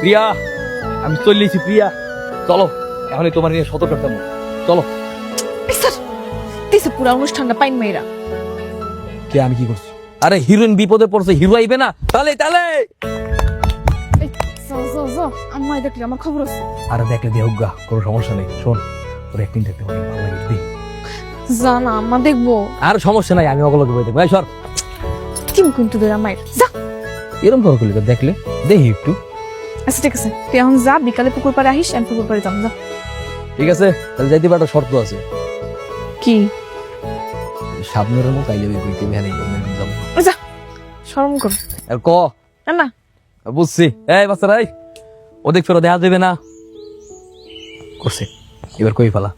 প্রিয়া আমি চলেছি প্রিয়া। চলো এখনই তোমার নিয়ে সতর্ক থাকতাম চলো। দিছে পুরা অনুষ্ঠানটা পাইন মেয়েরা। কে আমি কি করছি? আরে হিরোইন বিপদে পড়ছে হিরো আইবে না। তালে তালে! আমার খবর আছে। আরে দেখলে দেহ গা কোনো সমস্যা নেই শোন। তোর একদিন দেখতে অনেক ভালো লাগে। জানা আম্মা দেখব। আর সমস্যা নাই আমি অগলকে বই দেখব। এই সর। কিন্তু যা। এরকম করে করলি তো, দেখলে? দেখি একটু। আচ্ছা ঠিক আছে। তুই এখন যা বিকালে পুকুর পাড়ে আহিস আমি পুকুর পাড়ে যাম যা। ঠিক আছে তাহলে যাইতে পারে একটা শর্ত আছে। কি? সাবনুরের মতো আইলে ওই বইতে ভ্যানে যাব। যা। শরম কর। আর ক? না না। বুঝছি। এই বাচ্চারা এই। ওদিক ফেরো দেখা দেবে না। করছে। এবার কই ফেলা